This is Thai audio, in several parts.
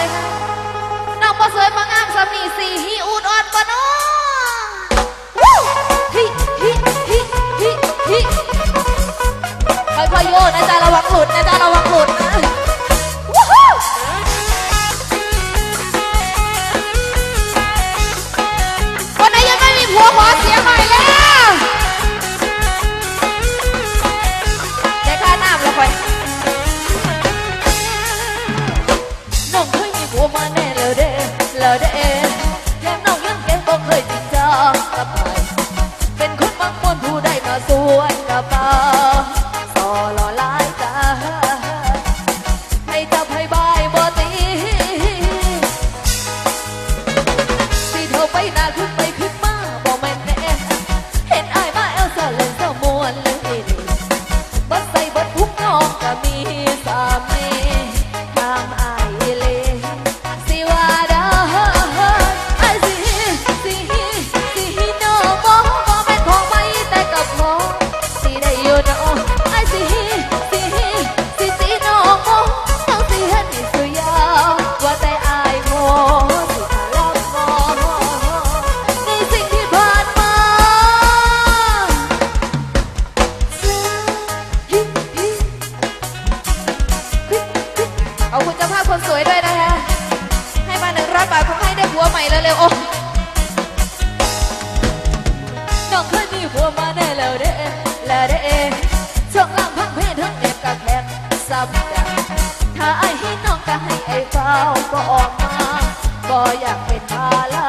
นะคะน้องบ่สวยบ่งามสามีสี่ฮีอูดออดบ่น้ ได้โอ้น้องเคยมีผัวมาได้แล้วเด้แล้เด้ช่วงล่างพังเพศทั้งเด็บกับแขนซ้ำกันถ้าไอ้ให้น้องก็ให้ไอ้เฝ้าก็ออกมา ก็อยากเป็นภาลา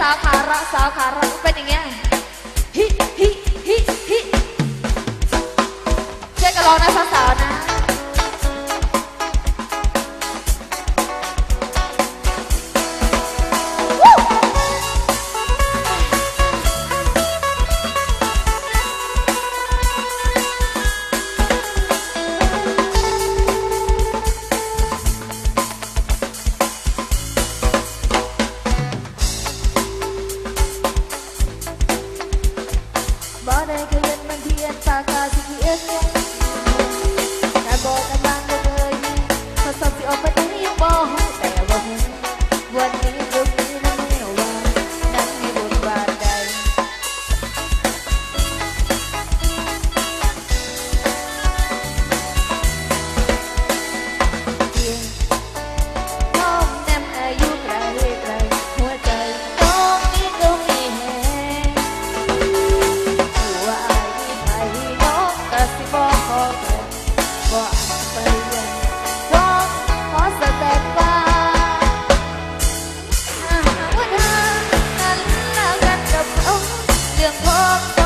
สาวขาระสาวขาระเป็นอย่างเงี้ยฮิฮิฮิฮิช่วกันร้องนะสาวๆนะ up.